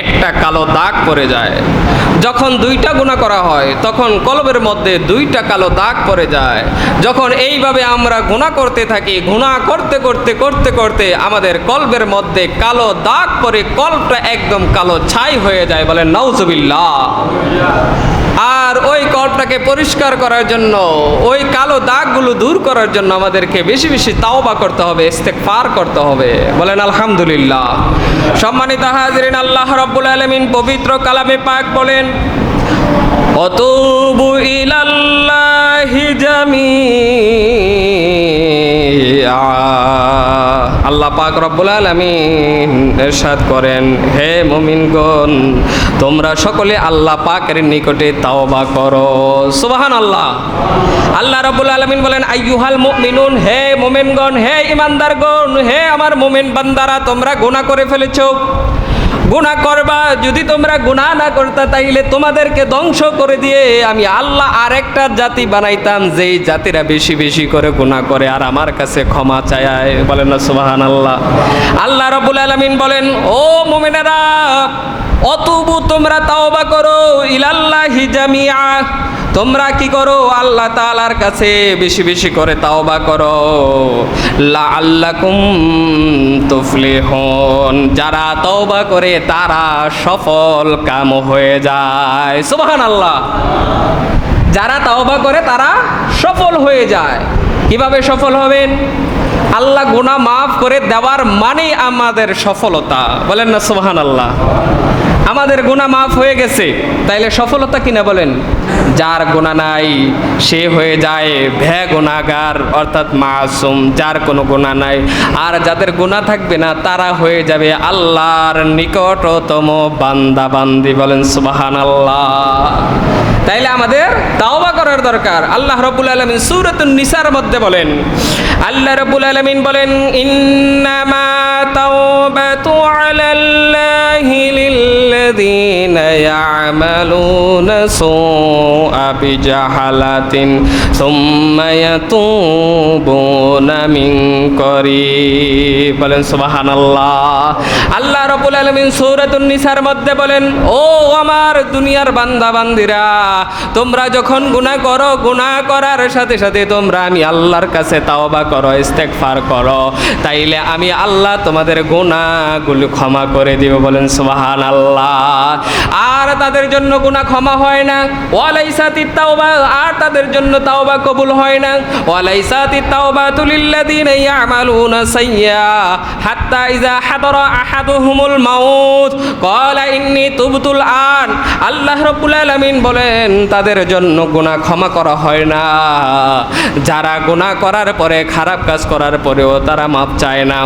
একটা কালো দাগ পড়ে যায়। যখন দুইটা গুণা করা হয়, তখন কলবের মধ্যে দুইটা কালো দাগ পড়ে যায়। যখন এইভাবে আমরা গুণা করতে থাকি, গুণা করতে করতে করতে করতে আমাদের কলবের মধ্যে কালো দাগ পরে কলবটা একদম কালো ছাই হয়ে যায় বলে, নাউজুবিল্লাহ। আর ওই কলটাকে পরিষ্কার করার জন্য, ওই কালো দাগগুলো দূর করার জন্য আমাদেরকে বেশি বেশি তাওবা করতে হবে ইস্তেকফার করতে হবে। বলেন, আলহামদুলিল্লাহ। সম্মানিত হাজরিন, আল্লাহ রব্বুল আলামিন পবিত্র কালামে পাক বলেন, অতুবু ইলাল্লাহি জামিআ আল্লাহ পাক রব্বুল আলামিন এরশাদ করেন, হে মুমিনগণ, তোমরা সকলে আল্লাহ পাকের নিকটে তাওবা করো। সুবাহান আল্লাহ আল্লাহ রব্বুল আলামিন বলেন, আইয়ুহাল মুমিনুন, হে মুমিনগণ, হে ইমানদারগণ, হে আমার মোমেন বান্দারা, তোমরা গোনা করে ফেলেছো। গুনাহ করবা। যদি তোমরা গুনাহ না করতা, তাইলে তোমাদেরকে ধ্বংস করে দিয়ে আমি আল্লাহ আর একটা জাতি বানাইতাম, যেই জাতিরা বেশি বেশি করে গুনাহ করে। আর আমার কাছে ক্ষমা চায়, বলেন না সুবাহান আল্লাহ আল্লাহ রবুল আলমিন বলেন, ও মোমেনারা, অতুবু তোমরা তাওবা করো, ইলাল্লাহি জামিয়া তোমরা কি করো? আল্লাহ তাআলার কাছে বেশি বেশি করে তাওবা করো। লাআল্লাকুম তুফলিহুন। যারা তওবা করে তারা সফল কাম হয়ে যায়। সুবহানাল্লাহ। যারা তাওবা করে তারা সফল হয়ে যায়। কীভাবে সফল হবেন? আল্লাহ গুনাহ মাফ করে দেওয়ার মানেই আমাদের সফলতা। বলেন না, সুবহানাল্লাহ। আমাদের গুণা মাফ হয়ে গেছে, তাইলে সফলতা কিনা বলেন? যার গুণা নাই, সে হয়ে যায় ভ্যা গুণাগার অর্থাৎ মাসুম, যার কোনো গুণা নাই। আর যাদের গুণা থাকবে না, তারা হয়ে যাবে আল্লাহর নিকটতম বান্দা বান্দি বলেন সুবাহান আল্লাহ তাইলে আমাদের তাওবা করার দরকার। আল্লাহ রবুল আলমিন সুরতুন নিসার মধ্যে বলেন, আল্লাহ রব্বুল আলমিন বলেন ইন্নামা তাওবাতু আলাল্লাহি লিল্লাযীনা ইয়ামালুনা সুআ বিজাহালাতিন সুম্মা ইয়াতুবুনা মিন করিব বলেন সুবহানাল্লাহ আল্লাহ রব্বুল আলামিন সূরাতুন নিসার মধ্যে বলেন, ও আমার দুনিয়ার বান্দা বান্দিরা তোমরা যখন গুনাহ করো, গুনাহ করার সাথে সাথে তোমরা আমি আল্লাহর কাছে তাওবা করো, ইস্তেগফার করো। তাইলে আমি আল্লাহ তোমাদের গুনাহগুলো ক্ষমা করে দিব। বলেন, সুবহানাল্লাহ। আর তাদের জন্য গুনাহ ক্ষমা হয় না। ওয়ালাইসাতিত তাওবা, আর তাদের জন্য তাওবা কবুল হয় না। ওয়ালাইসাতিত তাওবাতু লিল্লাযিনা ইয়ামালুনা সাইয়্যা, হাত্তা ইযা হাদারা আহাদুহুমুল মাউত। ক্বালা ইন্নী তুবতুল আন। আল্লাহ রাব্বুল আলামিন বলেন, তাদের জন্য গুনাহ ক্ষমা করা হয় না। যারা গুনাহ করার পরে, খারাপ কাজ করার পরেও তারা মাপ চায় না।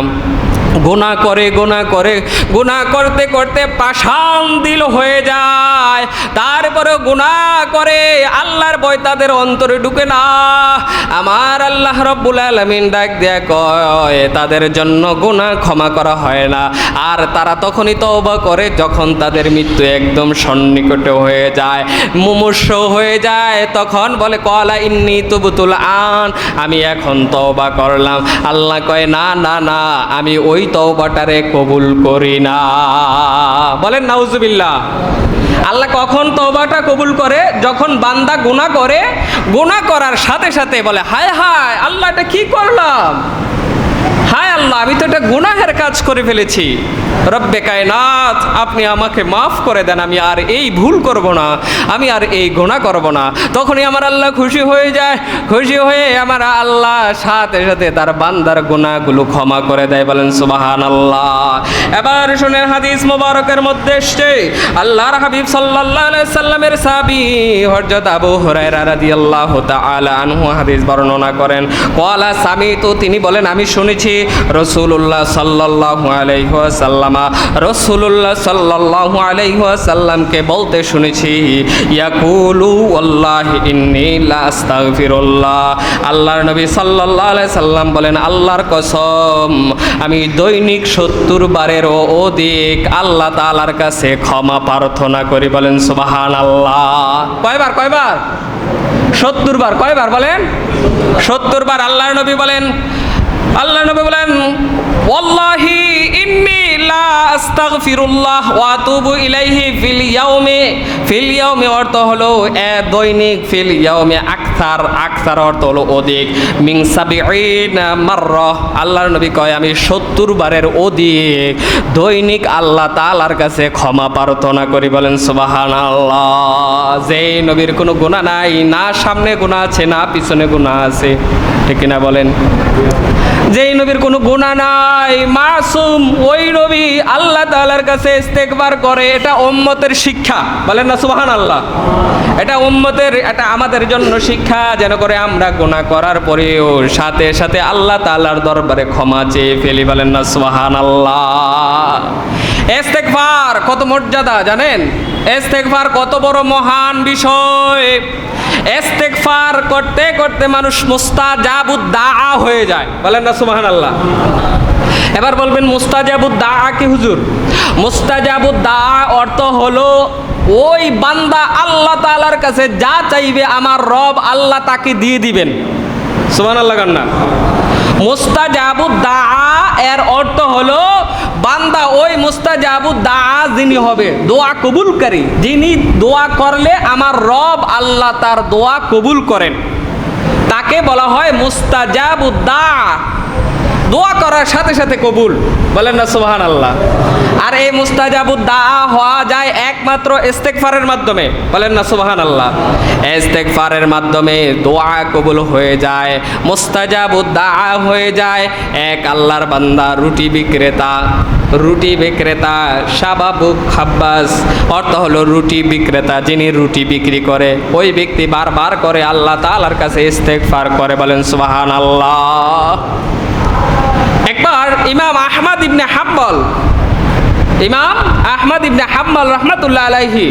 গুণা করে, গোনা করে গুণা করতে করতে পাষাণ দিল হয়ে যায়। তারপরে গুণা করে, আল্লাহর ভয় তাদের অন্তরে ঢুকে না। আমার আল্লাহ রব্বুল আলমিন ডাক দেয়া কয়, তাদের জন্য গুণা ক্ষমা করা হয় না। আর তারা তখনই তওবা করে যখন তাদের মৃত্যু একদম সন্নিকটে হয়ে যায়, মুমূর্ষ হয়ে যায়। তখন বলে, কলা ইন্নি তুবুতুল আন। আমি এখন তওবা করলাম। আল্লাহ কয়, না না না, আমি ওই তওবাটারে কবুল করি না। বলেন, নাউজুবিল্লাহ। আল্লাহ কখন তবাটা কবুল করে? যখন বান্দা গুনাহ করে, গুনাহ করার সাথে সাথে বলে, হায় হায়, আল্লাহ এটা কি করলাম? হায় আল্লাহ, আমি তো এটা গুনাহের কাজ করে ফেলেছি। রব্বে কায়নাত, আপনি আমাকে মাফ করে দেন, আমি আর এই ভুল করব না, আমি আর এই গুনাহ করব না। তখনই আমার আল্লাহ খুশি হয়ে যায়, খুশি হয়ে আমার আল্লাহ সাথে সাথে তার বান্দার গুনাহগুলো ক্ষমা করে দেয়, বলেন সুবাহান আল্লাহ এবার শুনেন হাদিস মোবারকের মধ্যে এসছে, আল্লাহর হাবিব সাল্লাল্লাহু আলাইহি সাল্লামের সাহাবী হযরত আবু হুরায়রা রাদিয়াল্লাহু তাআলা আনহু হাদিস বর্ণনা করেন, ক্বালা সামিতু, তিনি বলেন, আমি শুনেছি রাসূলুল্লাহ সাল্লাল্লাহু আলাইহি ওয়াসাল্লামা, রাসূলুল্লাহ সাল্লাল্লাহু আলাইহি ওয়াসাল্লামকে বলতে শুনেছি আল্লাহর নবী সাল্লাল্লাহু আলাইহি সাল্লাম বলেন, আল্লাহর কসম, আমি দৈনিক সত্তর বারেরও অধিক আল্লাহ তাআলার কাছে ক্ষমা প্রার্থনা করি, বলেন সুবহানাল্লাহ। কয়বার কয়বার? সত্তর বার, কয়বার বলেন? সত্তর বার আল্লাহর নবী বলেন আল্লাহ নবী বলেন ওয়াল্লাহি ইন্নী আস্তাগফিরুল্লাহ ওয়া ইলাইহি ফিল ফিল অর্থ হলো এ দৈনিক, ফিল আকসার আকসার অর্থ হলো অধিক। মিং সাবিঈন মাররা, আল্লাহর নবী কয়, আমি 70 বারের অধিক। দৈনিক আল্লাহ তাআলার কাছে ক্ষমা প্রার্থনা করি, বলেন সুবহানাল্লাহ। যে নবীর কোনো গুনাহ নাই, না সামনে গুনাহ আছে, না পিছনে গুনাহ আছে। ঠিক কিনা বলেন? যেই নবীর কোনো গুণা নাই, মাসুম ওই নবী আল্লাহ তাআলার কাছে ইস্তেকবার করে, এটা উম্মতের শিক্ষা। বলেন না সুবহান আল্লাহ এটা উম্মতের, এটা আমাদের জন্য শিক্ষা, যেন করে আমরা গোনা করার পরেও সাথে সাথে আল্লাহ তাআলার দরবারে ক্ষমা চেয়ে ফেলি। বলেন না সুবহান আল্লাহ ইস্তেকবার কত মর্যাদা, জানেন? ইস্তেকবার কত বড় মহান বিষয়। ইস্তেগফার করতে করতে মানুষ মুস্তাজাবুদ দাআ হয়ে যায়। বলেন না, সুবহানাল্লাহ। এবার বলবেন মুস্তাজাবুদ দাআ কি হুজুর? মুস্তাজাবুদ দা অর্থ হলো, ওই বান্দা আল্লাহ তাআলার কাছে যা চাইবে আমার রব আল্লাহ তাকে দিয়ে দিবেন। সুবহানাল্লাহ কান্না মুস্তাজাবুদ দাআ এর অর্থ হলো, বান্দা ওই মুস্তাজাবুদ দাআ যিনি হবে, দোয়া কবুলকারী যিনি দোয়া করলে আমার রব আল্লাহ তার দোয়া কবুল করেন। তাকে বলা হয় মুস্তাজাবুদ দাআ দোয়া করার সাথে সাথে কবুল। বলেন না সুবহান আল্লাহ আর এই মুস্তাজাবুদ দাআ হওয়া যায় একমাত্র ইস্তেগফারের মাধ্যমে। বলেন না সুবহান আল্লাহ ইস্তেগফারের মাধ্যমে দোয়া কবুল হয়ে যায়, মুস্তাজাবুদ দাআ হয়ে যায়। এক আল্লাহর বান্দা, রুটি বিক্রেতা। রুটি বিক্রেতা শাবাবুক খাব্বাস। অর্থ হলো রুটি বিক্রেতা, যিনি রুটি বিক্রি করে। ওই ব্যক্তি বারবার করে আল্লাহ তালার কাছে ইস্তেগফার করে। বলেন সুবহান আল্লাহ একবার ইমাম আহমদ ইবনে হাম্বল। ইমাম আহমদ ইবনে হাম্বল রহমতুল্লাহ আলাইহি,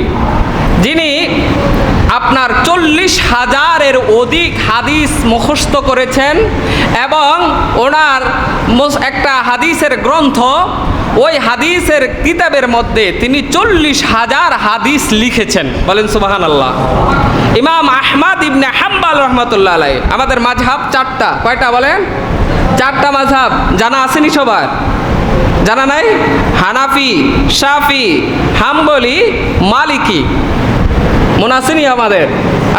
যিনি আপনার চল্লিশ হাজারের অধিক হাদিস মুখস্থ করেছেন এবং ওনার একটা হাদিসের গ্রন্থ, ওই হাদিসের কিতাবের মধ্যে তিনি চল্লিশ হাজার হাদিস লিখেছেন। বলেন সুবাহান আল্লাহ ইমাম আহমদ ইবনে হাম্বাল রহমতুল্লাহ আলাই আমাদের মাঝহাব চারটা, কয়টা বলেন? চারটা মাঝহাব, জানা আসেনি সবার? জানা নাই? হানাফি, শাফি, হাম্বলি, মালিকি। মনে আসেনি আমাদের?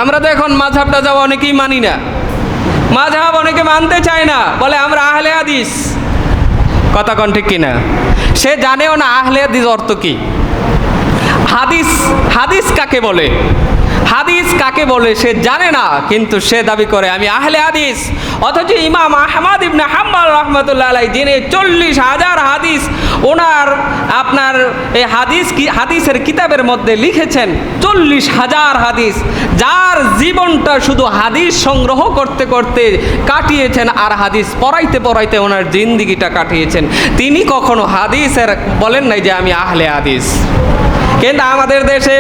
আমরা তো এখন মাঝহাবটা যাওয়া অনেকেই মানি না। মাঝহাব অনেকে মানতে চায় না, বলে আমরা আহলে হাদিস। কথা কন ঠিক কিনা? সে জানেও না আহলে হাদিস অর্থ কি। হাদিস হাদিস কাকে বলে? হাদিস কাকে বলে সে জানে না, কিন্তু সে দাবি করে, আমি আহলে হাদিস, অথচ ইমাম আহমদ ইবনে হাম্বাল রহমতুল্লাহ আলাই যিনি চল্লিশ হাজার হাদিস, ওনার আপনার এই হাদিস কি, হাদিসের কিতাবের মধ্যে লিখেছেন চল্লিশ হাজার হাদিস, যার জীবনটা শুধু হাদিস সংগ্রহ করতে করতে কাটিয়েছেন আর হাদিস পড়াইতে পড়াইতে ওনার জিন্দিগিটা কাটিয়েছেন। তিনি কখনো হাদিসের বলেন নাই যে, আমি আহলে হাদিস। কিন্তু আমাদের দেশে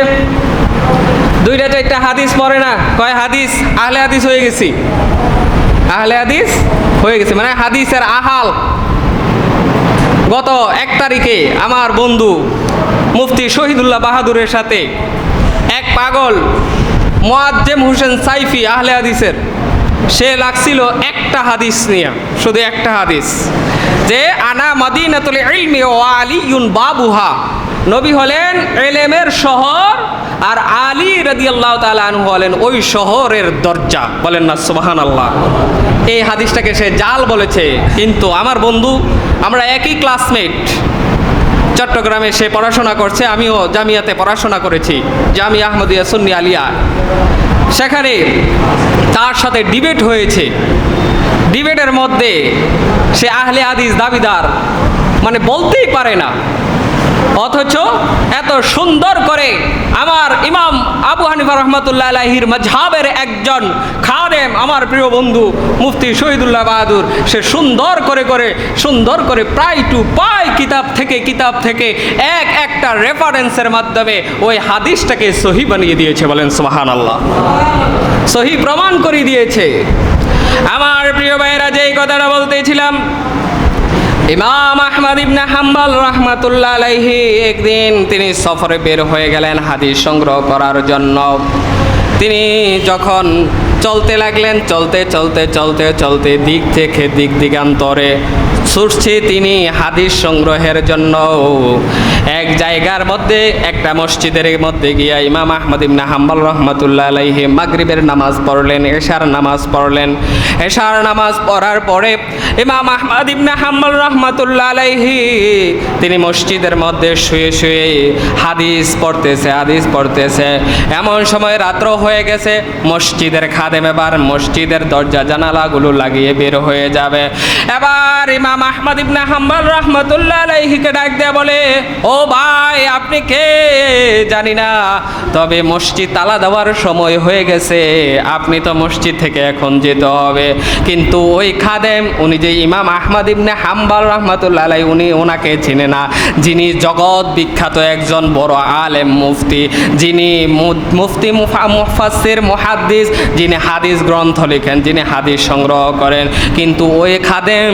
দুইটা চারটা হাদিস পড়ে না। কয় হাদিস? আহলে হাদিস হয়ে গেছি। আহলে হাদিস হয়ে গেছে। মানে হাদিসের আহাল। গত এক তারিখে আমার বন্ধু মুফতি শহীদুল্লাহ বাহাদুরের সাথে এক পাগল মোয়াজ্জেম হোসেন সাইফি আহলে হাদিসের, সে লাগছিল একটা হাদিস নিয়ে, শুধু একটা হাদিস। যে, আনা মাদিনাতুল ইলমি ও আলিউন বাবুহা। নবী হলেন এলেমের শহর আর আলী রাদিয়াল্লাহু তাআলা আনহু বলেন, ওই শহরের দরজা। বলেন না সুবহান আল্লাহ এই হাদিসটাকে সে জাল বলেছে। কিন্তু আমার বন্ধু, আমরা একই ক্লাসমেট চট্টগ্রামে সে পড়াশোনা করছে, আমিও জামিয়াতে পড়াশোনা করেছি জামিয়া আহমদিয়া সুন্নি আলিয়া। সেখানে তার সাথে ডিবেট হয়েছে। ডিবেটের মধ্যে সে আহলে হাদিস দাবিদার মানে বলতেই পারে না। অথচ এত সুন্দর করে আমার ইমাম আবু হানিফা রহমতুল্লাহ আলাহির মজহাবের একজন খাদেম আমার প্রিয় বন্ধু মুফতি শহীদুল্লাহ বাহাদুর, সে সুন্দর করে করে, সুন্দর করে প্রায় টু পাই কিতাব থেকে কিতাব থেকে এক একটা রেফারেন্সের মাধ্যমে ওই হাদিসটাকে সহি বানিয়ে দিয়েছে বলেন সোহান আল্লাহ সহি প্রমাণ করে দিয়েছে। আমার প্রিয় ভাইয়েরা যে কথাটা বলতেছিলাম ইমাম আহমদ ইবনে হাম্বাল রহমাতুল্লাহ আলাইহি একদিন তিনি সফরে বের হয়ে গেলেন হাদিস সংগ্রহ করার জন্য। তিনি যখন চলতে লাগলেন, চলতে চলতে চলতে চলতে দিক থেকে দিক দিগান্তরে ছুটছে তিনি হাদিস সংগ্রহের জন্য। এক জায়গার মধ্যে, একটা মসজিদের মধ্যে গিয়া ইমাম আহমদ ইবনে হাম্বল রহমতুল্লাহ আলাইহি মাগরিবের নামাজ পড়লেন, এশার নামাজ পড়লেন। এশার নামাজ পড়ার পরে ইমাম আহমদ ইবনে হাম্বল রহমতুল্লাহ আলাইহি, তিনি মসজিদের মধ্যে শুয়ে শুয়ে হাদিস পড়তেছে হাদিস পড়তেছে। এমন সময় রাত্র হয়ে গেছে, মসজিদের খাদেম এবার মসজিদের দরজা জানালাগুলো লাগিয়ে বের হয়ে যাবে। এবার ইমাম আহমদ ইবনে হাম্বাল রহমতুল্লাহ আলাইহিকে ডাক দিয়ে বলে, ও ভাই, আপনি কে? জানি না। তবে মসজিদ তালা দেওয়ার সময় হয়ে গেছে। আপনি তো মসজিদ থেকে এখন যেতে হবে। কিন্তু ওই খাদেম, উনি যে ইমাম আহমদ ইবনে হাম্বাল রহমতুল্লাহ আলাই উনি ওনাকে চিনে না। যিনি জগৎ বিখ্যাত একজন বড় আলেম মুফতি, যিনি মুফতি মুফা মুফাসির মুহাদ্দিস, যিনি হাদিস গ্রন্থ লেখেন, যিনি হাদিস সংগ্রহ করেন। কিন্তু ওই খাদেম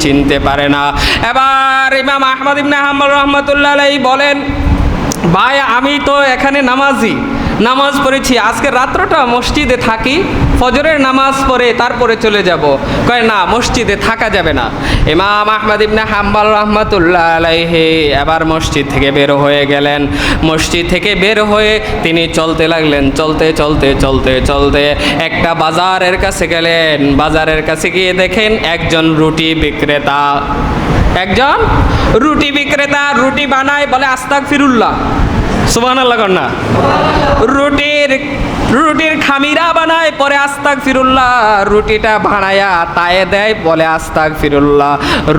চিনতে পারে না। এবার ইমাম আহমদ ইবনে হাম্বাল রহমতুল্লাহ আলাই বলেন, ভাই, আমি তো এখানে নামাজি, নামাজ পড়েছি, আজকে রাত্রটা মসজিদে থাকি, ফজরের নামাজ পড়ে তারপরে চলে যাব। কয়, না, মসজিদে থাকা যাবে না। ইমাম আহমদ ইবনে হাম্বাল রহমতুল্লাহ আলাইহি এবার মসজিদ থেকে বের হয়ে গেলেন। মসজিদ থেকে বের হয়ে তিনি চলতে লাগলেন, চলতে চলতে চলতে চলতে একটা বাজারের কাছে গেলেন। বাজারের কাছে গিয়ে দেখেন একজন রুটি বিক্রেতা। একজন রুটি বিক্রেতা রুটি বানায় বলে আস্তাক ফিরুল্লাহ সুবাহ আল্লাহ না। রুটির রুটির খামিরা বানায়, পরে আস্তাক ফিরুল্লাহ রুটিটা ভাড়ায়া তায়ে দেয়, বলে আস্তাক ফিরুল্লাহ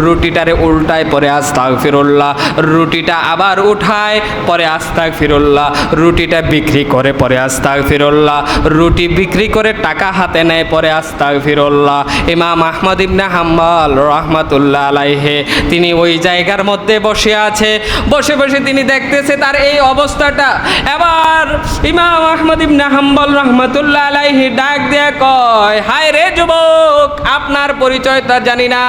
রুটিটারে উল্টায়, পরে আস্তাক ফিরুল্লাহ রুটিটা আবার উঠায়, পরে আস্তাক ফিরুল্লাহ রুটিটা বিক্রি করে, পরে আস্তাক ফিরুল্লাহ রুটি বিক্রি করে টাকা হাতে নেয়, পরে আস্তাক ফিরুল্লাহ ইমাম আহমদ ইবনে হাম্বাল রহমাতুল্লাহ আলাইহে, তিনি ওই জায়গার মধ্যে বসে আছে। বসে বসে তিনি দেখতেছে তার এই অবস্থাটা। এবার ইমাম আহমদ ইবনে হাম্বাল রহমাতুল্লাহ আলাইহি ডাক দিয়ে কয়, হায় রে যুবক, আপনার পরিচয়টা জানি না।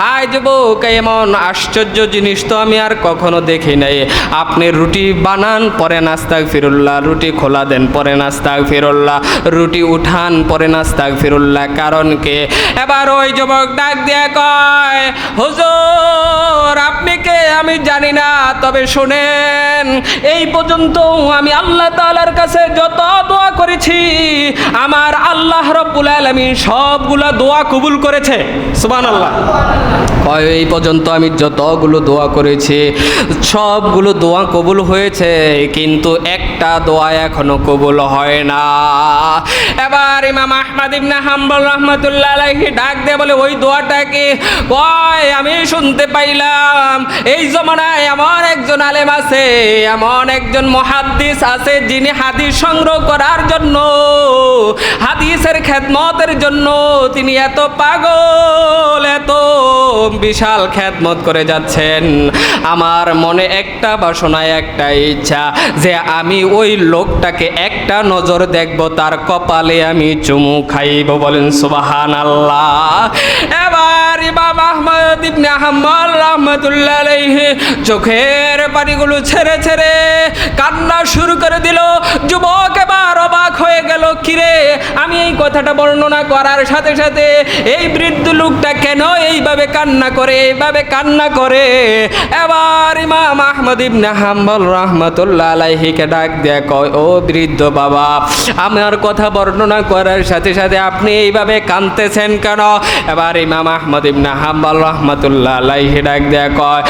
হায় যুবক, এমন আশ্চর্য জিনিস তো আমি আর কখনো দেখি নাই। আপনি রুটি বানান, পরে নাস্তাক ফিরুল্লাহ রুটি খোলা দেন, পরে নাস্তাক ফিরুল্লাহ রুটি উঠান, পরে নাস্তাক ফিরুল্লাহ কারণ কে? এবার ওই যুবক ডাক দিয়ে কয়, হুজুর, আপনি কে? আমি জানি না। তবে শুনেন, এই পর্যন্ত আমি আল্লাহ তাআলার কাছে যত দোয়া করেছি। আমার আল্লাহ রব্বুল আলমী সবগুলা দোয়া কবুল করেছে। সুবহানাল্লাহ। কয় এই পর্যন্ত আমি যতগুলো দোয়া করেছি, সবগুলো দোয়া কবুল হয়েছে, কিন্তু একটা দোয়া এখনও কবুল হয় না। এবার ইমাম আহমদ ইবনে হাম্বল রহমতুল্লাহ আলাইহি ডাক দিয়ে বলে, ওই দোয়াটা কি? কয়, আমি শুনতে পাইলাম, এই জমানায় এমন একজন আলেম আছে, এমন একজন মহাদ্দিস আছে, যিনি হাদিস সংগ্রহ করার জন্য, হাদিসের খেদমতের জন্য, তিনি এত পাগল, এত বিশাল খ্যাতমত করে যাচ্ছেন। আমার মনে একটা বাসনায় একটা ইচ্ছা যে আমি ওই লোকটাকে একটা নজর দেখব, তার কপালে আমি চুমু খাইব। বলেন সুবাহান আল্লাহ এবার ইমাম আহমদ ইবনে হাম্বল রহমতুল্লাহ আলাইহি চোখের পানিগুলো ছেড়ে ছেড়ে কান্না শুরু করে দিল। যুবক এবার অবাক হয়ে গেল, কিরে, আমি এই কথাটা বর্ণনা করার সাথে সাথে এই বৃদ্ধ লোকটা কেন এইভাবে কান্না করে, এইভাবে কান্না করে? এবার ইমাম আহমদ ইবনে হাম্বল রহমতুল্লাহ আলাইহিকে ডাক দেয়া কয়, ও বৃদ্ধ বাবা, আমার কথা বর্ণনা করার সাথে সাথে আপনি এইভাবে কাঁদতেছেন কেন? এবার ইমাম আহমদ ইবনে হাম্বল রহমতুল্লাহ দেয়া কয়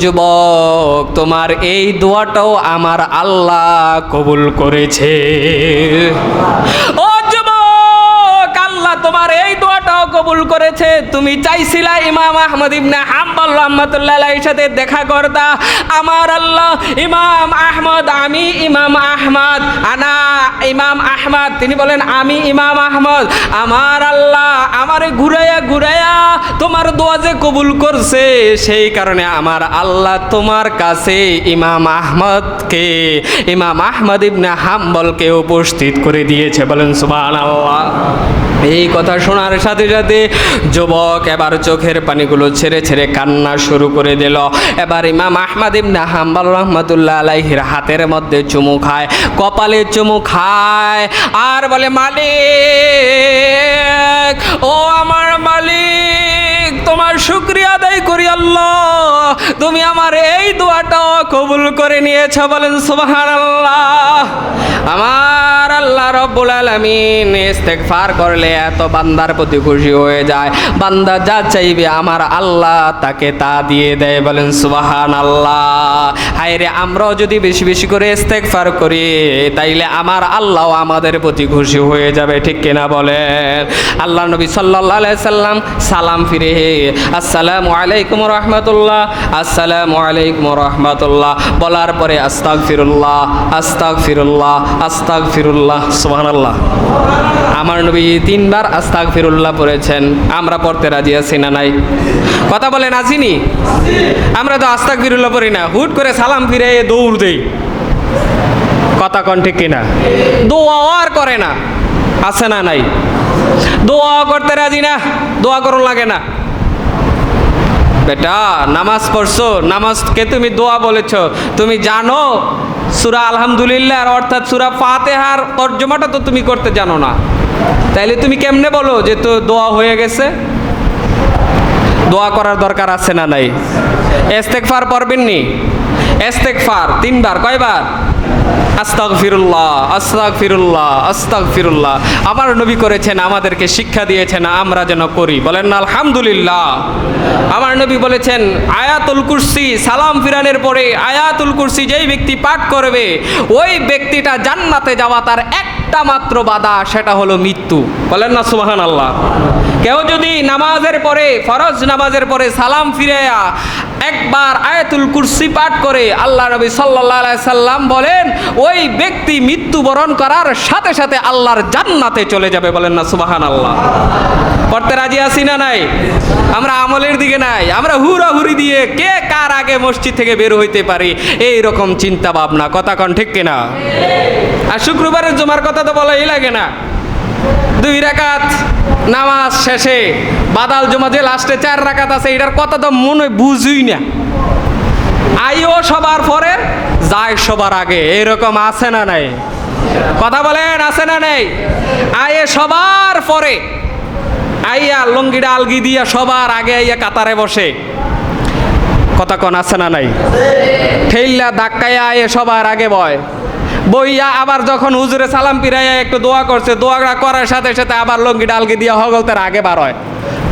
যুবক তোমার এই দোয়াটাও আমার আল্লাহ কবুল করেছে। ও আল্লাহ তোমার এই দোয়াটাও কবুল করেছে। তুমি চাইছিলা ইমাম আহমদ ইবনে হাম্বল রহমতুল্লাহ সাথে দেখা করতা। আমার আল্লাহ, ইমাম আহমদ, আমি ইমাম আহমদ, আনা ইমাম আহমদ। তিনি বলেন, আমি ইমাম আহমদ। আমার আল্লাহ, আমারে ঘুরাইয়া ঘুরাইয়া তোমার দোয়া যে কবুল করছে, সেই কারণে আমার আল্লাহ তোমার কাছে ইমাম আহমদকে, ইমাম আহমদ ইবনে হাম্বলকে উপস্থিত করে দিয়েছে। বলেন, সুবহানাল্লাহ। এই কথা শোনার সাথে সাথে যুবক এবার চোখের পানিগুলো ছেড়ে ছেড়ে কান্না শুরু করে দিল। এবার ইমাম আহমদ ইবনে হাম্বাল রহমতুল্লাহ আলাইহির হাতের মধ্যে চুমু খায়, কপালে চুমু খায়, আর বলে, মালিক, ও আমার মালিক, তোমার শুক্রিয়া আদায় করি আল্লাহ তুমি আমার এই দোয়াটা কবুল করে নিয়েছ, বলেন সুবহানাল্লাহ। আমার আল্লাহ রব্বুল আলামিন ইস্তেগফার করলে এত বান্দার প্রতি খুশি হয়ে যায়। বান্দা যা চাইবে আমার আল্লাহ তাকে তা দিয়ে দেয়, বলেন সুবাহান আল্লাহ হায় রে আমরাও যদি বেশি বেশি করে ইস্তেগফার করি, তাইলে আমার আল্লাহ আমাদের প্রতি খুশি হয়ে যাবে, ঠিক কিনা বলেন? আল্লাহ নবী আলাইহি সাল্লাম সালাম ফিরে আসসালামু আলাইকুম রহমতুল্লাহ। আসসালামু আলাইকুম রহমতুল্লাহ। বলার পরে আস্তাক ফিরুল্লাহ আস্তাক ফিরুল্লাহ আস্তাক ফিরুল্লাহ সুবহানাল্লাহ। আমার নবী তিনবার আস্তাক ফিরুল্লাহ পড়েছেন। আমরা পড়তে রাজি আছি না নাই? কথা বলেন আসিনি আমরা তো আস্তাক ফিরুল্লাহ পড়ি না। হুট করে সালাম ফিরে দৌড় দেই। কথা কন ঠিক কিনা? দোয়া আর করে না। আছে না নাই? দোয়া করতে রাজি না? দোয়া করুন লাগে না। বেটা, নামাজ পড়ছো, নামাজকে তুমি দোয়া বলেছ। তুমি জানো, সুরা আলহামদুলিল্লাহ অর্থাৎ সুরা ফাতেহার তর্জমাটা তো তুমি করতে জানো না। তাইলে তুমি কেমনে বলো যে তো দোয়া হয়ে গেছে? দোয়া করার দরকার আছে না নাই? এস্তেকফার পড়বেন নি এস্তেকফার তিনবার, কয়বার? আস্তাক ফিরুল্লাহ আস্তাক ফিরুল্লাহ আস্তাক ফিরুল্লাহ আমার নবী করেছেন, আমাদেরকে শিক্ষা দিয়েছেন, আমরা যেন করি। বলেন না আলহামদুলিল্লাহ। আমার নবী বলেছেন, আয়াতুল কুরসি, সালাম ফিরানের পরে আয়াতুল কুরসি যেই ব্যক্তি পাঠ করবে, ওই ব্যক্তিটা জান্নাতে যাওয়া তার একটা মাত্র বাধা, সেটা হলো মৃত্যু। বলেন না সুবাহান আল্লাহ কেউ যদি নামাজের পরে, ফরজ নামাজের পরে সালাম ফিরে একবার আয়াতুল কুরসি পাঠ করে আল্লাহ নবী সাল্লাহ সাল্লাম বলেন, ওই ব্যক্তি মৃত্যুবরণ করার সাথে সাথে আল্লাহর জান্নাতে চলে যাবে বলেন না সুবাহান আল্লাহ পড়তে রাজি আছি না নাই? আমরা আমলের দিকে নাই, আমরা হুড়াহুড়ি দিয়ে কে কার আগে মসজিদ থেকে বের হইতে পারি এই রকম চিন্তা ভাবনা, কথা কন ঠিক কিনা? আর শুক্রবারের জমার কথা তো বলাই লাগে না। দুই রাকাত নামাজ শেষে বাদাল জমা যে লাস্টে চার রাকাত আছে, এটার কথা তো মনে বুঝুই না। আইও সবার পরে, যায় সবার আগে, এরকম আছে না নাই? কথা বলেন, আছে না নেই? আয়ে সবার পরে, আইয়া লঙ্গিটা আলগি দিয়া সবার আগে আইয়া কাতারে বসে। কথা কন, আছে না নাই? ঠেইল্লা ধাক্কাইয়া আয়ে সবার আগে বয়। বইয়া আবার যখন হুজুরে সালাম পিরাইয়া একটু দোয়া করছে দোয়াটা করার সাথে সাথে আবার লঙ্গি ডালগি দিয়া হগল তার আগে বার হয়।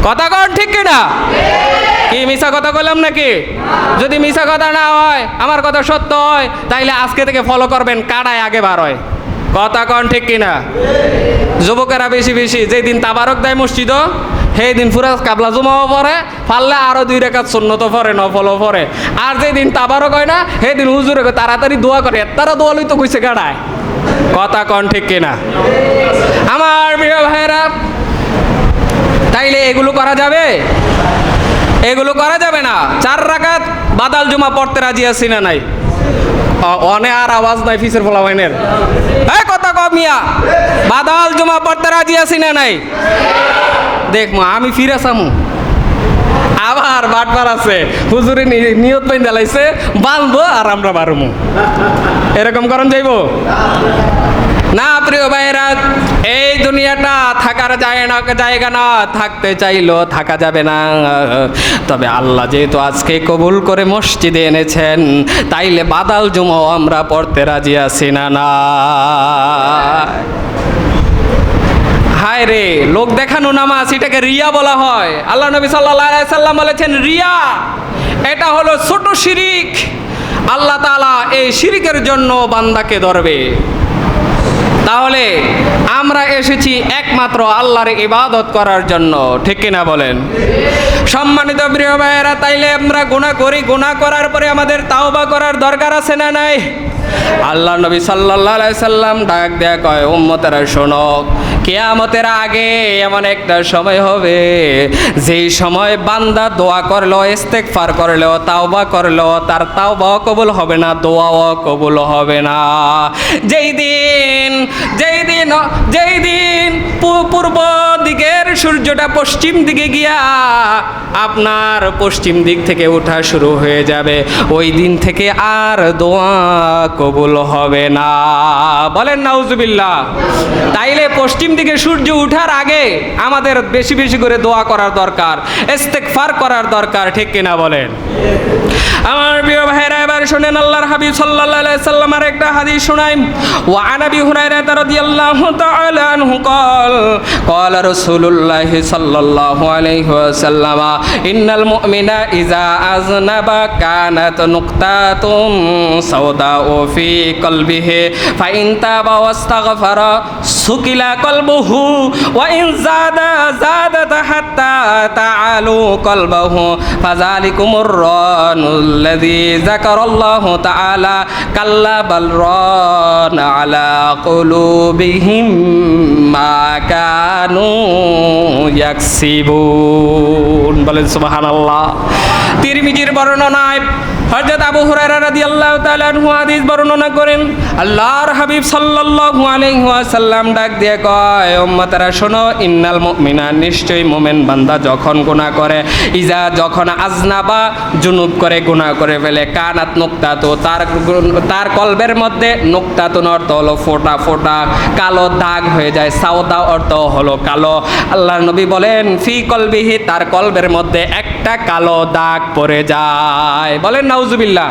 কথা কন ঠিক কিনা? কি মিশা কথা বললাম নাকি? যদি মিশা কথা না হয়, আমার কথা সত্য হয়, তাইলে আজকে থেকে ফলো করবেন কাটায় আগে বার হয়। কথা কন ঠিক কিনা? যুবকেরা বেশি বেশি, যেদিন তাবারক দেয় মসজিদ সেই দিন পুরা কাবলা জমাও পরে, পারলে আরও দুই রেখাত শূন্যত পরে, নফলও পরে। আর যেদিন তাবারক কয় না, সেই দিন হুজুরে তাড়াতাড়ি দোয়া করে তারা দোয়া লই তো কইছে গাড়ায়? কথা কন ঠিক কিনা? আমার প্রিয় ভাইরা তাইলে এগুলো করা যাবে? এগুলো করা যাবে না। চার রাকাত বাদাল জমা পড়তে রাজি আছি না নাই? অনে আর আওয়াজ নাই ফিসের ফলাবাইনের। এই কথা কম মিয়া, বাদাল জুমা পড়তে রাজি আছি না নাই? দেখ মা আমি ফিরে সামু আবার বাটবার আছে। হুজুরে নিয়ত পাইন দালাইছে বাঁধবো আর আমরা বারমু। এরকম করণ যাইব? না, প্রিয় ভাইরা এই দুনিয়াটা থাকার যায় না জায়গা না, থাকতে চাইলো, থাকা যাবে না। তবে আল্লাহ যেহেতু আজকে কবুল করে মসজিদে এনেছেন, তাইলে বাদাল জুমো আমরা পড়তে রাজি আছি না না। হায় রে, লোক দেখানো নামাজ, এটাকে রিয়া বলা হয়। আল্লাহ নবী সাল্লাহ সাল্লাম বলেছেন, রিয়া, এটা হলো ছোট শিরিক। আল্লাহ তাআলা এই শিরিকের জন্য বান্দাকে ধরবে। তাহলে আমরা এসেছি একমাত্র আল্লাহর ইবাদত করার জন্য, ঠিক কিনা বলেন? সম্মানিত প্রিয় ভাইয়েরা, তাইলে আমরা গুনাহ করি। গুনাহ করার পরে আমাদের তাওবা করার দরকার আছে না নাই? আল্লাহ নবী আলাইহি সাল্লাম ডাক দেয়া কয়, উম্মতেরা, শোনো কেয়ামতের আগে এমন একটা সময় হবে, যেই সময় বান্দা দোয়া করল, ইস্তেগফার করল, তাওবা করল, তার তাওবাও কবুল হবে না, দোয়াও কবুল হবে না। যেই দিন যেই দিন যেই দিন পূর্ব দিকের সূর্যটা পশ্চিম দিকে গিয়া আপনার পশ্চিম দিক থেকে ওঠা শুরু হয়ে যাবে। ওই দিন থেকে আর দোয়া কবুল হবে না। বলেন, নাউজুবিল্লাহ। তাইলে পশ্চিম দিকে সূর্য উঠার আগে আমাদের বেশি বেশি করে দোয়া করার দরকার, ইস্তেগফার করার দরকার, ঠিক কিনা বলেন? আমার প্রিয় ভাইরা শুনেন আল্লাহর হাবিব সাল্লাল্লাহু আলাইহি সাল্লামের একটা হাদিস শুনাই ওয়া আন আবি হুরায়রা রাদিয়াল্লাহু তাআলা আনহু قال قال رسول الله صلى الله عليه وسلم إن المؤمن إذا أذنب كانت نقطة سوداء في قلبه فإن تاب واستغفر سكل قلبه وإن زاد زادت حتى تعالوا قلبه فذلكم الران الذي ذكر الله আল্লাহ তাআলা কাল্লা বাল রান আলা কুলুবিহিম মা কানু ইয়াকসিবুন। বলেন সুবহানাল্লাহ। তিরমিজির বর্ণনায় হযরত আবু হুরায়রা রাদিয়াল্লাহু তাআলা আনহু হাদিস বর্ণনা করেন, আল্লাহর হাবিব সাল্লাল্লাহু আলাইহি ওয়াসাল্লাম ডাক দিয়ে কয়, উম্মতারা, শোনো, ইন্নাল মুমিনা নিশ্চয়ই মুমিন বান্দা যখন গুনাহ করে, ইজা যখন আজনাবা জুনুব করে গুনাহ করে ফেলে, কানাত নুক্তা তো তার তার কলবের মধ্যে নুক্তাতুন অর্থ হলো ফোটা ফোটা, কালো দাগ হয়ে যায় সাউদা অর্থ হলো কালো। আল্লাহর নবী বলেন, ফি কলবিহি, তার কলবের মধ্যে একটা কালো দাগ পড়ে যায়। বলেন, নাউজুবিল্লাহ।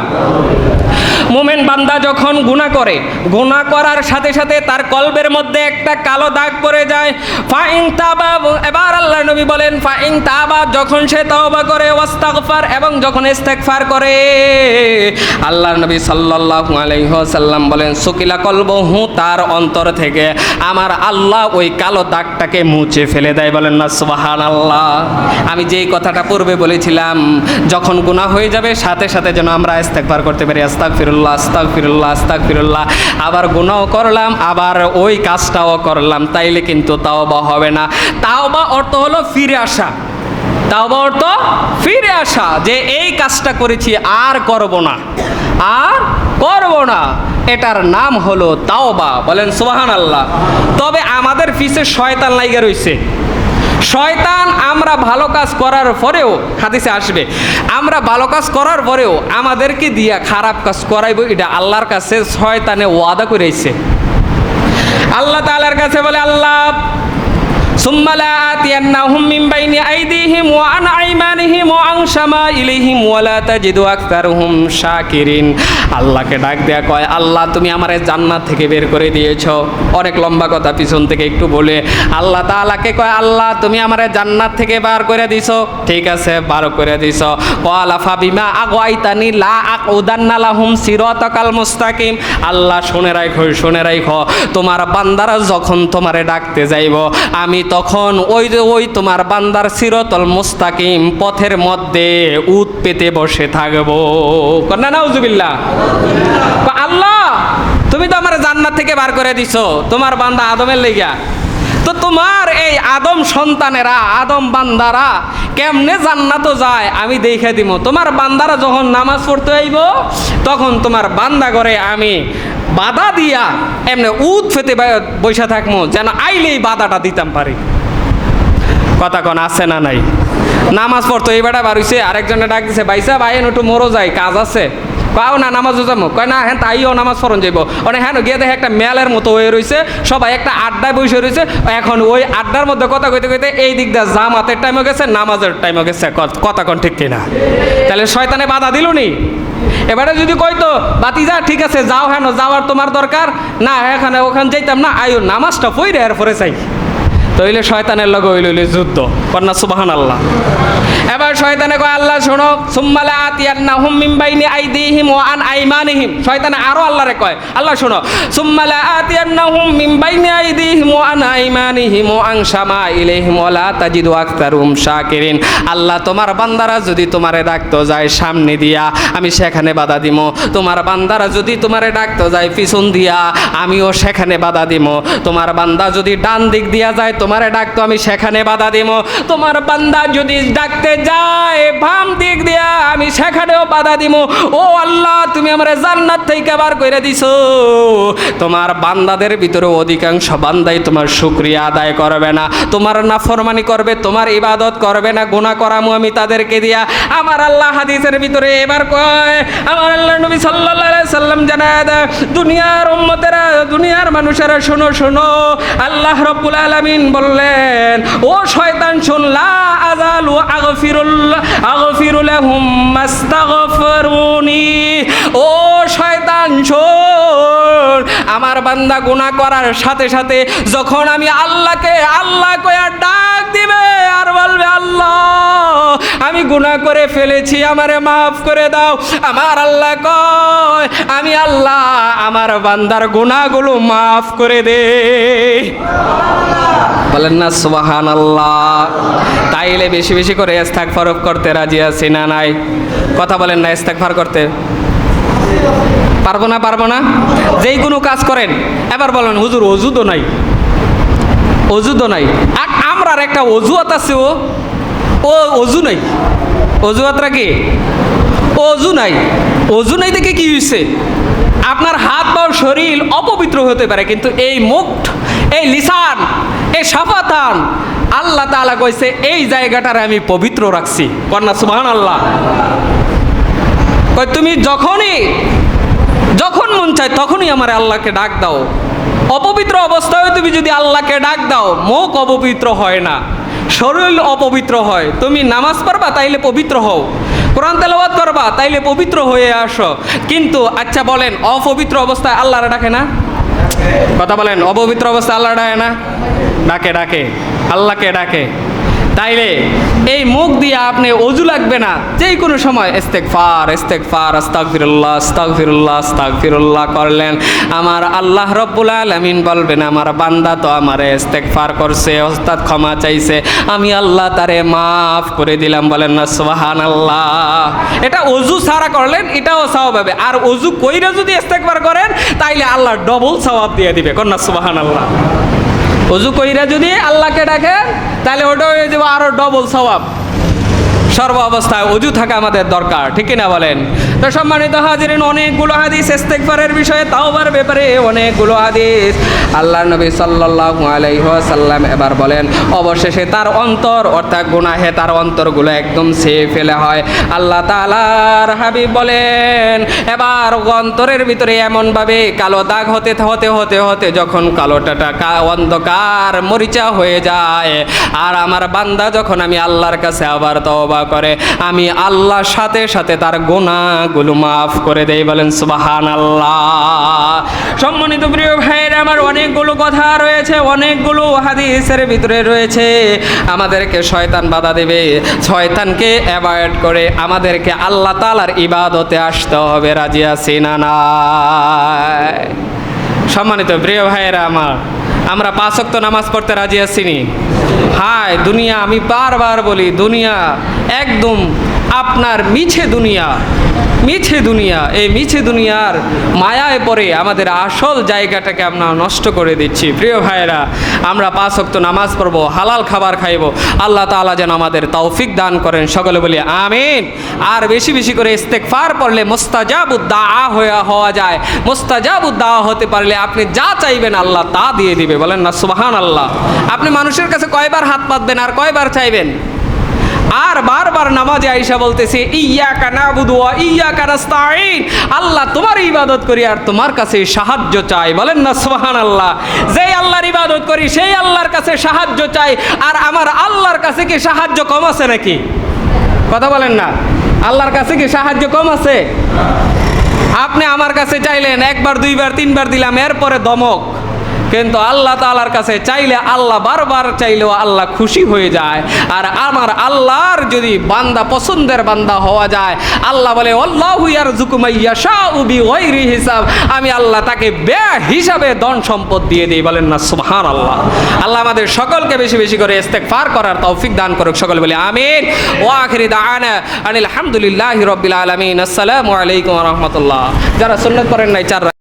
মোমেন বান্দা যখন গুনাহ করে, গুনাহ করার সাথে সাথে তার কলবের মধ্যে একটা কালো দাগ পড়ে যায়। ফাইন তাবা, এবার আল্লাহ নবী বলেন, ফাইন তাবা, যখন সে তওবা করে, ওয়াস্তাগফার, এবং যখন ইস্তেগফার করে, আল্লাহর নবী সাল্লাল্লাহু আলাইহি ওয়াসাল্লাম বলেন, সুকিলা কলবহু তার অন্তর থেকে আমার আল্লাহ ওই কালো দাগটাকে মুছে ফেলে দেয়। বলেন না, সুবহানাল্লাহ। আমি যেই কথাটা পূর্বে বলেছিলাম যখন গুনাহ হয়ে যাবে, সাথে সাথে যেন আমরা ইস্তেগফার করতে পারি। আস্তাক ফিরুল্লাহ আস্তাক ফিরুল্লাহ আস্তাক ফিরুল্লাহ আবার গুনাহ করলাম, আবার ওই কাজটাও করলাম। তাইলে কিন্তু তাওবা হবে না। তাও বা অর্থ হলো ফিরে আসা। তাও বা অর্থ ফিরে আসা, যে এই কাজটা করেছি, আর করব না। আর করব না। এটার নাম হলো তাওবা। বলেন সুবাহান আল্লাহ তবে আমাদের পিছে শয়তান লাইগা রইছে। শয়তান আমরা ভালো কাজ করার পরেও, হাদিসে আসবে, আমরা ভালো কাজ করার পরেও আমাদেরকে দিয়া খারাপ কাজ করাইব, এটা আল্লাহর কাছে শয়তানে ওয়াদা করেছে। আল্লাহ তালার কাছে বলে, আল্লাহ সুম্মালা আতিয়ান্নাহুম মিন বাইনি আইদিহিম ওয়া আন আইমানিহিম ওয়া আন শামাইলিহিম ওয়া লা তাজিদু আকতারুহুম শাকিরিন। আল্লাহকে ডাক দেয়া কয়, আল্লাহ, তুমি আমারে জান্নাত থেকে বের করে দিয়েছ। অনেক লম্বা কথা পিছন থেকে একটু বলে, আল্লাহ তাআলাকে কয়, আল্লাহ, তুমি আমারে জান্নাত থেকে বার করে দিছ। ঠিক আছে, বার করে দিছো। ক্বালা, ফাবিমা আগওয়াইতানি লা আকুদান্না লাহুম সিরাতাকাল মুস্তাকিম। আল্লাহ, শুনে রাখো শুনে রাখো তোমার বান্দারা যখন তোমারে ডাকতে যাইব, আমি তখন ওই ওই তোমার বান্দার সিরতল মুস্তাকিম পথের মধ্যে উত পেতে বসে থাকব। না নাউজুবিল্লা আল্লাহ, তুমি তো আমার জান্নাত থেকে বার করে দিছো। তোমার বান্দা আদমের লেগা তো তোমার এই আদম সন্তানেরা, আদম বান্দারা কেমনে জান্নাত যায় আমি দেখে দিব তোমার বান্দারা যখন নামাজ পড়তে আইব, তখন তোমার বান্দা করে আমি বাধা দিয়া এমনি উত ফেতে বৈশা থাকব যেন আইলেই বাধাটা দিতাম পারি। কথা কন, আছে না নাই? নামাজ পড়তো এই বেটা বাড়িছে, আরেকজনে ডাক দিছে ভাই একটু মরো যায় কাজ আছে। পাও না নামাজও যাব কয় না হ্যাঁ তাইও নামাজ পড়ন যাইব মানে হ্যাঁ গিয়ে দেখে একটা মেলের মতো হয়ে রয়েছে সবাই একটা আড্ডায় বসে রয়েছে এখন ওই আড্ডার মধ্যে কথা কইতে কইতে এই দিক দিয়ে জামাতের টাইমও গেছে, নামাজের টাইমও গেছে। কথা কন ঠিক কিনা? তাহলে শয়তানে বাধা দিল নি? এবারে যদি কইতো বাতি যা ঠিক আছে, যাও হ্যাঁ যাওয়ার তোমার দরকার। না, এখানে ওখানে যাইতাম না আয়ো নামাজটা পইরে এরপরে চাই। তইলে শয়তানের লগে হইলে যুদ্ধ। কন্যা সুবাহান আল্লাহ এবার শয়তানে কয়, আল্লাহ শোনো, সুম্মালা আতিয়ান্নাহুম মিন বাইনি আইদিহিম ওয়া আন আইমানিহিম। শয়তানে আরও আল্লাহরে কয়, আল্লাহ শোনো, সুম্মালা আতিয়ান্নাহুম মিন বাইনি আইদিহিম ওয়া আন আইমানিহিম ওয়া আন শামাইলিহিম ওয়া লা তাজিদু আকতারুম শাকিরিন। আল্লাহ তোমার বান্দারা যদি তোমারে ডাকতো যায় সামনে দিয়া, আমি সেখানে বাধা দিমো। তোমার বান্দারা যদি তোমারে ডাকতো যায় পিছন দিয়া, আমিও সেখানে বাধা দিমো। তোমার বান্দা যদি ডান দিক দিয়া যায়, তোমারে ডাকতো, আমি সেখানে বাধা দিমো। তোমার বান্দা যদি ডাকতে যায়, বাম দিক দিয়া আমি সেখানেও বাধা দিমো। ও আল্লাহ, তুমি আমার জান্নাত থেকে বার করে দিছো। তোমার বান্দাদের ভিতরে অধিকাংশ বান্দাই তোমার শুক্রিয়া আদায় করবে না। তোমার নাফরমানি করবে, তোমার ইবাদত করবে না। গুনাহ করামু আমি তাদেরকে দিয়া। আমার আল্লাহ হাদিসের ভিতরে এবার কয়, আমার আল্লাহ নবী আলাইহি সাল্লাম জানায় দুনিয়ার উম্মতেরা, দুনিয়ার মানুষেরা, শোনো শোনো। আল্লাহ রব্বুল আলামিন বললেন, ও শয়তান, শুন, লা ও শয়তান, শোন, আমার বান্দা গুনাহ করার সাথে সাথে যখন আমি আল্লাহকে, আল্লাহ কয়া ডাক দিবে আর বলবে, আল্লাহ, আমি গুনাহ করে ফেলেছি, আমারে মাফ করে দাও। আমার আল্লাহ কয়, আমি আল্লাহ, আমার বান্দার গুনাহগুলো মাফ করে দে। বলেন না সুবাহান আল্লাহ তাইলে বেশি বেশি করে ইস্তাগফার করতে রাজি আছি না নাই? কথা বলেন না, ইস্তাগফার করতে। পারব না পারব না? যেই কোনো কাজ করেন, এবার বলেন, হুজুর অজু তো নাই। অজু তো নাই। আর আমরার একটা অজুয়াত আছে ও। ও অজু নাই। অজুয়াতরা কি? অজু নাই। অজু নাই দেখে কি হয়েছে আপনার হাত বা শরীর অপবিত্র হতে পারে, কিন্তু এই মুখ, এই লিসান, এই সাফাতান আল্লাহ তাআলা কইছে, এই জায়গাটারে আমি পবিত্র রাখছি। কন্যা সুবহান আল্লাহ তুমি যখনই, যখন মন চায় তখনই আমার আল্লাহকে ডাক দাও। অপবিত্র অবস্থায় তুমি যদি আল্লাহকে ডাক দাও, মুখ অপবিত্র হয় না, শরীর অপবিত্র হয়। তুমি নামাজ পড়বা, তাইলে পবিত্র হও। কোরআন তেলাওয়াত করবা, তাইলে পবিত্র হয়ে আসো। কিন্তু আচ্ছা বলেন, অপবিত্র অবস্থায় আল্লাহরা ডাকে না? কথা বলেন অপবিত্র অবস্থা আল্লাহ ডাকে না? ডাকে ডাকে। আল্লাহকে ডাকে। তাইলে এই মুখ দিয়ে আপনি অজু লাগবে না যেই কোনো সময়। ইস্তেগফার ইস্তেগফার, আস্তাগফিরুল্লাহ আস্তাগফিরুল্লাহ আস্তাগফিরুল্লাহ করলেন। আমার আল্লাহ রব্বুল আলামিন বলবেন, আমার বান্দা তো আমার ইস্তেগফার করছে ওস্তাদ ক্ষমা চাইছে। আমি আল্লাহ তারে মাফ করে দিলাম। বলেন না সোহান সুবহানাল্লাহ। এটা অজু সারা করলেন, এটাও সওয়াব হবে। আর অজু কইরা যদি ইস্তেগফার করেন, তাইলে আল্লাহ ডবল সওয়াব দিয়ে দিবে। কন্যা সুবহানাল্লাহ? অজু কইরা যদি আল্লাহকে ডাকে তাহলে ওটা হয়ে যাবে আরও ডবল সওয়াব। সর্ব অবস্থায় অজু থাকা আমাদের দরকার, ঠিক না বলেন? তো সম্মানিত হাজিরিন, অনেকগুলো হাদিস ইস্তেগফারের বিষয়ে, তাওবার ব্যাপারে অনেকগুলো হাদিস আল্লাহ নবী সাল্লাল্লাহু আলাইহি ওয়াসাল্লাম এবার বলেন, অবশেষে তার অন্তর, অর্থাৎ গুনাহে তার অন্তরগুলো একদম সেয়ে ফেলে হয়। আল্লাহ তাআলার হাবিব বলেন, এবার অন্তরের ভিতরে এমনভাবে কালো দাগ হতে হতে হতে হতে যখন কালোটাটা অন্ধকার, মরিচা হয়ে যায়, আর আমার বান্দা যখন আমি আল্লাহর কাছে আবার তওবা করে। আমি আল্লাহর সাথে সাথে তার গুনাহগুলো মাফ করে দেই, বলেন সুবাহান আল্লাহ সম্মানিত প্রিয় ভাইয়ের, আমার অনেকগুলো কথা রয়েছে, অনেকগুলো হাদিসের ভিতরে রয়েছে। আমাদেরকে শয়তান বাধা দেবে, শয়তানকে অ্যাভয়েড করে আমাদেরকে আল্লাহ তালার ইবাদতে আসতে হবে রাজিয়া আছি না সম্মানিত প্রিয় ভাইয়েরা, আমার আমরা পাঁচ ওয়াক্ত নামাজ পড়তে রাজি আসিনি হায় দুনিয়া আমি বারবার বলি দুনিয়া একদম আপনার মিছে দুনিয়া মিছে দুনিয়া, এই মিছে দুনিয়ার মায়ায় পরে আমাদের আসল জায়গাটাকে আমরা নষ্ট করে দিচ্ছি। প্রিয় ভাইয়েরা, আমরা পাঁচ ওয়াক্ত নামাজ পড়ব, হালাল খাবার খাইব। আল্লাহ তাআলা যেন আমাদের তৌফিক দান করেন, সকলে বলি আমিন। আর বেশি বেশি করে ইস্তেকফার পড়লে মোস্তাজাবুদ্দা হয়ে হওয়া যায়। মোস্তাজাবুদ্দা হতে পারলে আপনি যা চাইবেন আল্লাহ তা দিয়ে দিবে। বলেন না সুবাহান আল্লাহ আপনি মানুষের কাছে কয়বার হাত পাতবেন আর কয়বার চাইবেন? আর বারবার নামাজে আইসা বলতেছে ইয়া কানা বুদুয়া ইয়া কানাস্তাইন আল্লাহ তোমার ইবাদত করি আর তোমার কাছে সাহায্য চাই। বলেন না সুবহান আল্লাহ যেই আল্লাহর ইবাদত করি, সেই আল্লাহর কাছে সাহায্য চাই। আর আমার আল্লাহর কাছে কি সাহায্য কম আছে নাকি? কথা বলেন না। আল্লাহর কাছে কি সাহায্য কম আছে? আপনি আমার কাছে চাইলেন, একবার, দুইবার, তিনবার দিলাম, এরপরে দমক। কিন্তু আল্লাহ তাআলার কাছে চাইলে আল্লাহ বারবার চাইলেও আল্লাহ খুশি হয়ে যায়। আর আমার আল্লাহর যদি বান্দা পছন্দের বান্দা হওয়া যায়, আল্লাহ বলে, আল্লাহু ইয়ারযুকুমাইয়া শাউ বিগাইরি হিসাব। আমি আল্লাহ তাকে বে হিসাবে ধন সম্পদ দিয়ে দিই, বলেন না, সুবহানাল্লাহ। আল্লাহ আল্লাহ আমাদের সকলকে বেশি বেশি করে ইস্তেগফার করার তৌফিক দান করুক, সকল বলে, আমিন। ওয়া আখিরি দাআনা আনিল হামদুলিল্লাহি রাব্বিল আলামিন। আসসালামু আলাইকুম রাহমাতুল্লাহ। যারা সুন্নাত করেন নাই, চার